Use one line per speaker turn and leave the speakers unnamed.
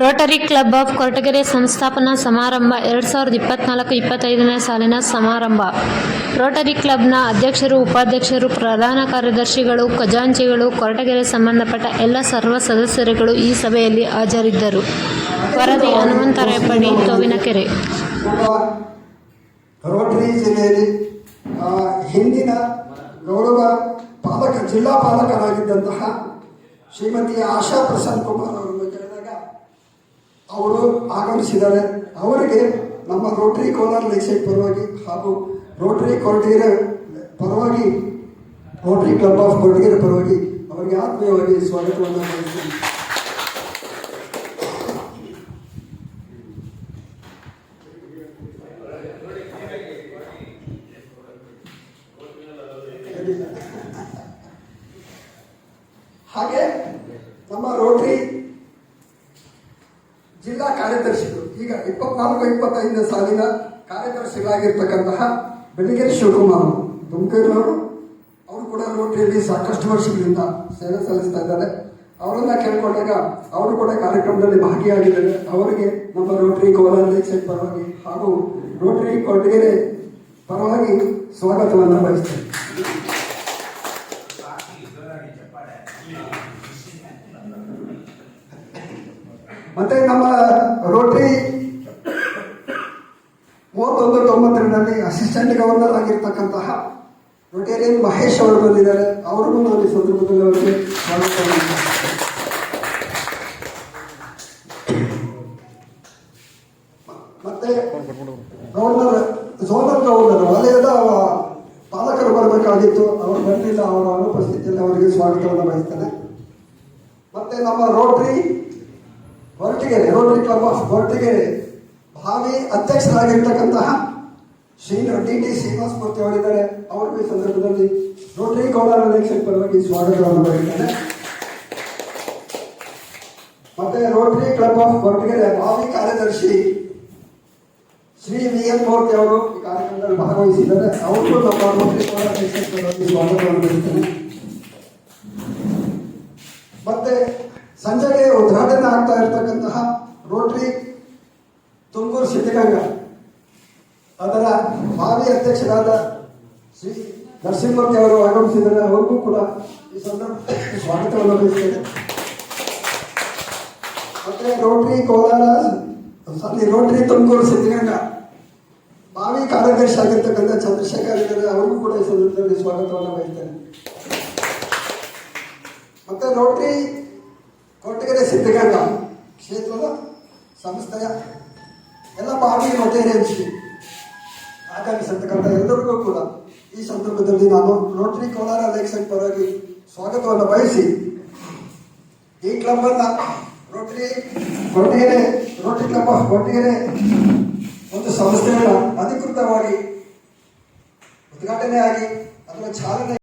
Rotary club of Koratagere ಸಂಸ್ಥಾಪನಾ ಸಮಾರಂಭ ಎರಡು ಸಾವಿರದ ಇಪ್ಪತ್ನಾಲ್ಕು ಇಪ್ಪತ್ತೈದನೇ ಸಾಲಿನ ಸಮಾರಂಭ. ರೋಟರಿ ಕ್ಲಬ್ನ ಅಧ್ಯಕ್ಷರು, ಉಪಾಧ್ಯಕ್ಷರು, ಪ್ರಧಾನ ಕಾರ್ಯದರ್ಶಿಗಳು, ಖಜಾಂಚಿಗಳು, ಕೊರಟಗೆರೆ ಸಂಬಂಧಪಟ್ಟ ಎಲ್ಲ ಸರ್ವ ಸದಸ್ಯರುಗಳು ಈ ಸಭೆಯಲ್ಲಿ ಹಾಜರಿದ್ದರು. ವರದಿ ಹನುಮಂತರಾಯಪಡಿ ತೋವಿನಕೆರೆ.
ರೋಟರಿ ಜಿಲ್ಲೆಯಲ್ಲಿ ಹಿಂದಿನ ಗೌರವ ಪಾಲಕ, ಜಿಲ್ಲಾ ಪಾಲಕರಾಗಿದ್ದಂತಹ ಶ್ರೀಮತಿ ಆಶಾ ಪ್ರಸನ್ನ ಕುಮಾರ್ ಅವರು ಆಗಮಿಸಿದ್ದಾರೆ. ಅವರಿಗೆ ನಮ್ಮ ರೋಟರಿ ಕೋಲಾರ ಲೇಕ್ಸೈಡ್ ಪರವಾಗಿ ಹಾಗೂ ರೋಟರಿ ಕೊರಟಗೆರೆ ಪರವಾಗಿ ರೋಟರಿ ಕ್ಲಬ್ ಆಫ್ ಕೊರಟಗೆರೆ ಪರವಾಗಿ ಅವರಿಗೆ ಆತ್ಮೀಯವಾಗಿ ಸ್ವಾಗತವನ್ನು ಬಯಸ್ತೀನಿ ಹಾಗೆ ನಮ್ಮ ರೋಟರಿ ಜಿಲ್ಲಾ ಕಾರ್ಯದರ್ಶಿಗಳು, ಈಗ ಇಪ್ಪತ್ನಾಲ್ಕು, ಇಪ್ಪತ್ತೈದನೇ ಸಾಲಿನ ಕಾರ್ಯದರ್ಶಿಗಳಾಗಿರ್ತಕ್ಕಂತಹ ಬೆಳಗೇರಿ ಶಿವಕುಮಾರ್ ತುಮಕೂರಿನವರು ಅವರು ಕೂಡ ರೋಟರಿಯಲ್ಲಿ ಸಾಕಷ್ಟು ವರ್ಷಗಳಿಂದ ಸೇವೆ ಸಲ್ಲಿಸ್ತಾ ಇದ್ದಾರೆ. ಅವರನ್ನ ಕೇಳ್ಕೊಂಡಾಗ ಅವರು ಕೂಡ ಕಾರ್ಯಕ್ರಮದಲ್ಲಿ ಭಾಗಿಯಾಗಿದ್ದಾರೆ. ಅವರಿಗೆ ನಮ್ಮ ರೋಟರಿ ಕೋಲಾರ ಲೇಕ್ ಪರವಾಗಿ ಹಾಗೂ ರೋಟರಿ ಕೊರಟಗೆರೆ ಪರವಾಗಿ ಸ್ವಾಗತವನ್ನು ಬಯಸ್ತೇನೆ. ಮತ್ತೆ ನಮ್ಮ ರೋಟರಿ ಮೂವತ್ತೊಂದು ತೊಂಬತ್ತೆರಡರಲ್ಲಿ ಅಸಿಸ್ಟೆಂಟ್ ಗವರ್ನರ್ ಆಗಿರ್ತಕ್ಕಂತಹ ರೋಟೇರಿಯನ್ ಮಹೇಶ್ ಅವರು ಬಂದಿದ್ದಾರೆ. ಅವ್ರಿಗೂ ನಾನು ಈ ಸಂದರ್ಭದಲ್ಲಿ ಅವರಿಗೆ ಸ್ವಾಗತ. ಮತ್ತೆ ಗವರ್ನರ್ ಝೋನಲ್ ಗವರ್ನರ್ ವಲಯದ ಪಾಲಕರು ಬರಬೇಕಾಗಿತ್ತು. ಅವರು ಬರಲಿಲ್ಲ, ಅವರ ಅನುಪಸ್ಥಿತಿಯಲ್ಲಿ ಅವರಿಗೆ ಸ್ವಾಗತವನ್ನು ಬಯಸ್ತೇನೆ. ಮತ್ತೆ ನಮ್ಮ Rotary Koratagere Rotary club of Koratagere ಭಾವಿ ಅಧ್ಯಕ್ಷರಾಗಿರ್ತಕ್ಕಂತಹ ಶ್ರೀ ಡಿ ಟಿ ಶ್ರೀನಿವಾಸ ಮೂರ್ತಿ ಅವರಿದ್ದಾರೆ. ಅವರು ಈ ಸಂದರ್ಭದಲ್ಲಿ ರೋಟರಿ ಕೋಲಾರ ಅಧ್ಯಕ್ಷರ ಪರವಾಗಿ ಸ್ವಾಗತವನ್ನು ಬರೆಯುತ್ತೇನೆ ಮತ್ತೆ ರೋಟರಿ ಕ್ಲಬ್ ಆಫ್ ಹೊರಟಗೆರೆ ಭಾವಿ ಕಾರ್ಯದರ್ಶಿ ಶ್ರೀ ವಿ ಎನ್ ಮೂರ್ತಿ ಅವರು ಈ ಕಾರ್ಯಕ್ರಮದಲ್ಲಿ ಭಾಗವಹಿಸಿದ್ದಾರೆ. ಅವರು ನಮ್ಮ ರೋಟರಿ ಕೋಲಾರ ಅಧ್ಯಕ್ಷರ ಪರವಾಗಿ ಸ್ವಾಗತವನ್ನು ಬರೆಯುತ್ತೇನೆ ಮತ್ತೆ ಸಂಜೆಗೆ ಉದ್ಘಾಟನೆ ಆಗ್ತಾ ಇರತಕ್ಕಂತಹ ರೋಟರಿ ತುಮಕೂರು ಸಿದ್ಧಗಂಗಾ. ಅದರ ಭಾವಿ ಅಧ್ಯಕ್ಷರಾದ ಶ್ರೀ ನರಸಿಂಹಮೂರ್ತಿ ಅವರು ಆಗಮಿಸಿದರೆ ಅವ್ರಿಗೂ ಕೂಡ ಈ ಸಂದರ್ಭದಲ್ಲಿ ಸ್ವಾಗತವನ್ನು ಬಯಸ್ತೇನೆ ಮತ್ತೆ Rotary Kolar, sorry Rotary Tumakuru Siddaganga. ಭಾವಿ ಕಾರ್ಯದರ್ಶಿ ಆಗಿರ್ತಕ್ಕಂಥ ಚಂದ್ರಶೇಖರ್ ಇದ್ದಾರೆ. ಅವ್ರಿಗೂ ಕೂಡ ಈ ಸಂದರ್ಭದಲ್ಲಿ ಸ್ವಾಗತವನ್ನು ಬಯಸ್ತೇನೆ. ಮತ್ತೆ ರೋಟರಿ ಕೊರಟಗೆರೆ ಸಿದ್ಧಗಂಗಾ, ಕ್ಷೇತ್ರದ ಸಂಸ್ಥೆಯ ಎಲ್ಲ ಭಾವಿ ರೊಟೇರಿಯನ್ಸ್ ಆಗಮಿಸಿರ್ತಕ್ಕಂಥ ಎಲ್ಲರಿಗೂ ಕೂಡ ಈ ಸಂದರ್ಭದಲ್ಲಿ ನಾನು ರೋಟರಿ ಕೋಲಾರ ಎಲೆಕ್ಷನ್ ಪರವಾಗಿ ಸ್ವಾಗತವನ್ನು ಬಯಸಿ ಈ ಕ್ಲಬ್ ಅನ್ನ Rotary Koratagere Rotary club Koratagere ಒಂದು ಸಂಸ್ಥೆಯನ್ನು ಅಧಿಕೃತವಾಗಿ ಉದ್ಘಾಟನೆ ಆಗಿ ಅದರ ಚಾಲನೆ